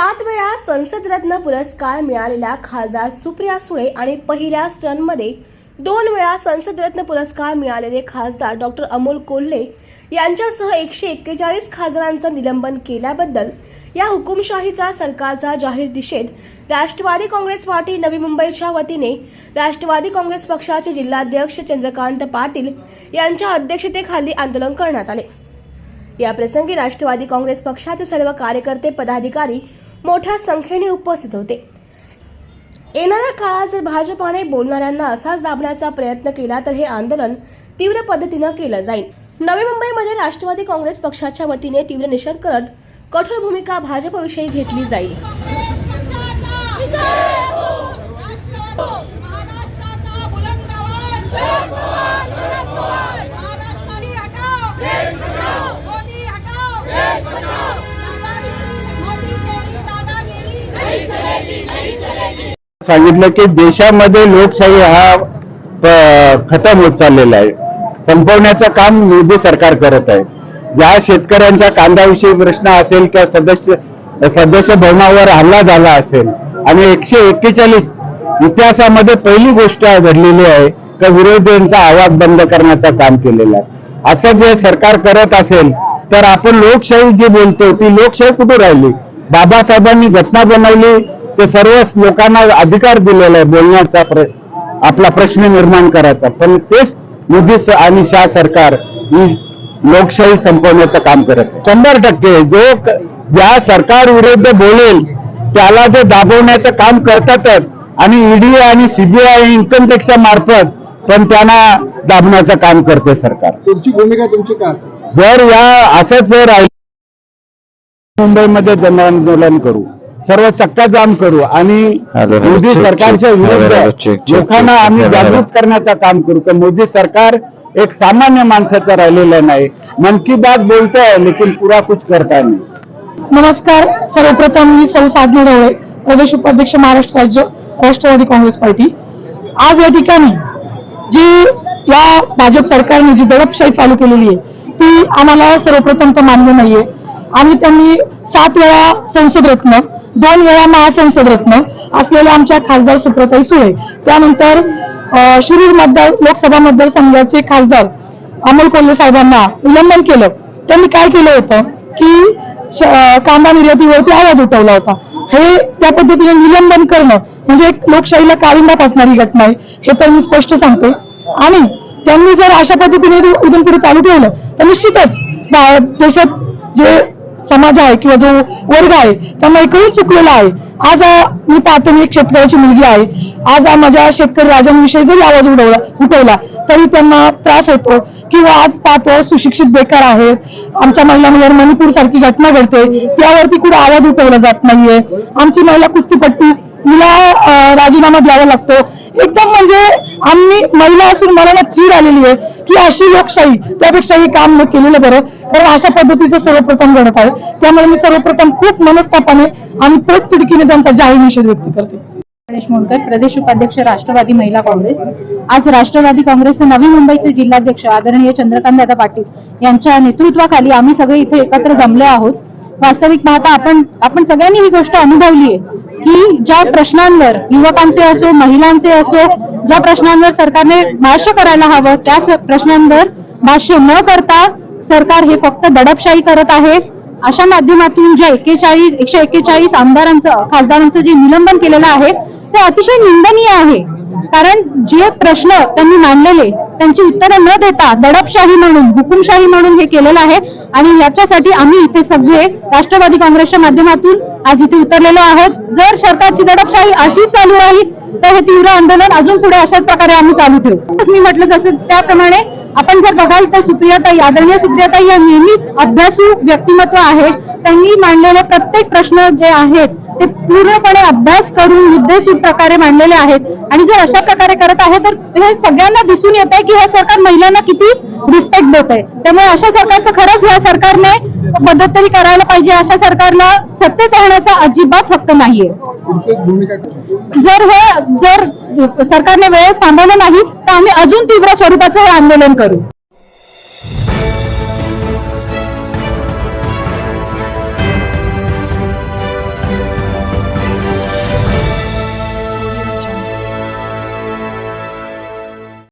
संसदरत्न पुरस्कार मिळालेल्या खासदार सुप्रिया सुळे आणि पहिल्याच टर्नमध्ये दोन वेळा संसदरत्न पुरस्कार मिळालेले खासदार डॉक्टर अमोल कोल्हे यांच्यासह एकशे एक्केचाळीस खासदारांचं निलंबन केल्याबद्दल या हुकुमशाहीचा सरकारचा जाहीर निषेध राष्ट्रवादी काँग्रेस पार्टी नवी मुंबईच्या वतीने राष्ट्रवादी काँग्रेस पक्षाचे जिल्हाध्यक्ष चंद्रकांत पाटील यांच्या अध्यक्षतेखाली आंदोलन करण्यात आले. याप्रसंगी राष्ट्रवादी काँग्रेस पक्षाचे सर्व कार्यकर्ते पदाधिकारी मोठ्या संख्येने उपस्थित होते. येणाऱ्या काळात जर भाजपाने बोलणाऱ्यांना असाच दाबण्याचा प्रयत्न केला तर हे आंदोलन तीव्र पद्धतीनं केलं जाईल. नवी मुंबईमध्ये राष्ट्रवादी काँग्रेस पक्षाच्या वतीने तीव्र निषेध करत कठोर भूमिका भाजपविषयी घेतली जाईल. सांगितलं की देशामध्ये लोकशाही हा खतम होत चाललेला आहे. संपवण्याचं काम मोदी सरकार करत आहे. ज्या शेतकऱ्यांच्या कांद्याविषयी प्रश्न असेल किंवा सदस्य सदस्य भवनावर हल्ला झाला असेल आणि एकशे एक्केचाळीस इतिहासामध्ये पहिली गोष्ट घडलेली आहे का विरोधींचा आवाज बंद करण्याचं काम केलेलं आहे. असं जे सरकार करत असेल तर आपण लोकशाही जी बोलतो ती लोकशाही कुठे राहिली? बाबासाहेबांनी घटना बनवली ते सर्व लोकांना अधिकार दिलेला आहे बोलण्याचा प्र आपला प्रश्न निर्माण करायचा. पण तेच मोदी आणि शाह सरकार ही लोकशाही संपवण्याचं काम करत. शंभर टक्के जो ज्या सरकार विरुद्ध बोलेल त्याला ते दाबवण्याचं काम करतातच आणि ईडी आणि सीबीआय इन्कम टॅक्सच्या मार्फत पण त्यांना दाबण्याचं काम करते सरकार. तुमची भूमिका तुमची का जर या असंच जर मुंबईमध्ये जन आंदोलन करू सर्व चक्का जाम करू आणि मोदी सरकारच्या विरुद्ध लोकांना आम्ही जागृत करण्याचं काम करू. तर मोदी सरकार एक सामान्य माणसाचं राहिलेलं नाही. मन की बात बोलतोय लेकिन पुरा कुछ करता नाही. नमस्कार. सर्वप्रथम मी सौ साधना ढवळे प्रदेश उपाध्यक्ष महाराष्ट्र राज्य राष्ट्रवादी काँग्रेस पार्टी. आज या ठिकाणी जी या भाजप सरकारने जी दडपशाही चालू केलेली आहे ती आम्हाला सर्वप्रथम तर मान्य नाहीये. आम्ही त्यांनी सात वेळा संसद रत्न दोन वेळा महासंसद रत्न असलेल्या आमच्या खासदार सुप्रताई सुळे त्यानंतर शिरूर मतदार लोकसभा मतदारसंघाचे खासदार अमोल कोल्हे साहेबांना उल्लंघन केलं. त्यांनी काय केलं होतं? की कांदा निर्यातीवरती आवाज उठवला होता. हे त्या पद्धतीने निलंबन करणं म्हणजे एक लोकशाहीला काळिंबा फासणारी घटना आहे हे तर मी स्पष्ट सांगते. आणि त्यांनी जर अशा पद्धतीने इथून पुढे चालू ठेवलं तर निश्चितच देशात जे समाज आहे किंवा जो वर्ग आहे त्यांना एकही चुकलेला आहे. आज मी पाहतो मी एक शेतकऱ्याची मुलगी आहे. आज माझ्या शेतकरी राजांविषयी जरी आवाज उडवला उठवला तरी त्यांना त्रास होतो. किंवा आज पाहतो सुशिक्षित बेकार आहेत. आमच्या महिलांवर मणिपूर सारखी घटना घडते. त्यावरती कुठे आवाज उठवला जात नाहीये. आमची महिला कुस्तीपट्टी तिला राजीनामा द्यावा लागतो. एकदम म्हणजे आम्ही महिला असून मला ना चीड आलेली आहे. अशी लोकशाही त्यापेक्षा हे काम केलेलं बरं. कारण अशा पद्धतीचं सर्वप्रथम घडत आहे. त्यामुळे मी सर्वप्रथम खूप मनस्तापाने आणि पोटतिडकीने त्यांचा जाहीर निषेध व्यक्त करते. गणेश मोडकर प्रदेश उपाध्यक्ष राष्ट्रवादी महिला काँग्रेस. आज राष्ट्रवादी काँग्रेसचे नवी मुंबईचे जिल्हाध्यक्ष आदरणीय चंद्रकांत पाटील यांच्या नेतृत्वाखाली आम्ही सगळे इथे एकत्र जमले आहोत. वास्तविक पाहता आपण आपण सगळ्यांनी ही गोष्ट अनुभवली आहे की ज्या प्रश्नांवर युवकांचे असो महिलांचे असो ज्या प्रश्नांवर सरकारने भाष्य करायला हवं त्या प्रश्नांवर भाष्य न करता सरकार हे फक्त दडपशाही करत आहे. अशा माध्यमातून जे एक्केचाळीस एकशे एक्केचाळीस आमदारांचं खासदारांचं जे निलंबन केलेलं आहे ते अतिशय निंदनीय आहे. कारण जे प्रश्न त्यांनी मांडलेले त्यांची उत्तरं न देता दडपशाही म्हणून हुकुमशाही म्हणून हे केलेलं आहे. आणि याच्यासाठी आम्ही इथे सगळे राष्ट्रवादी काँग्रेसच्या माध्यमातून आज इथे उतरलेलो आहोत. जर सरकारची दडपशाही अशीच चालू राहील तर हे तीव्र आंदोलन अजून पुढे अशाच प्रकारे आम्ही चालू ठेवू. मी म्हटलं जसं त्याप्रमाणे आपण जर बघाल तर सुप्रियाताई आदरणीय सुप्रियाताई या नेहमीच अभ्यासू व्यक्तिमत्व आहे. त्यांनी मांडलेले प्रत्येक प्रश्न जे आहेत ते पूर्णपणे अभ्यास करून मुद्देसूद प्रकारे मांडलेले आहेत. आणि जर अशा प्रकारे करत आहे तर हे सगळ्यांना दिसून येत आहे की हे सरकार महिलांना किती रिस्पेक्ट देत आहे त्यामुळे अशा सरकारचं खरंच या सरकारने मदत तरी करायला पाहिजे अशा सरकारला सत्तेत राहण्याचा अजिबात हक्क नाहीये. जर हे जर सरकारने वेळेस थांबवलं नाही तर आम्ही अजून तीव्र स्वरूपाचं हे आंदोलन करू.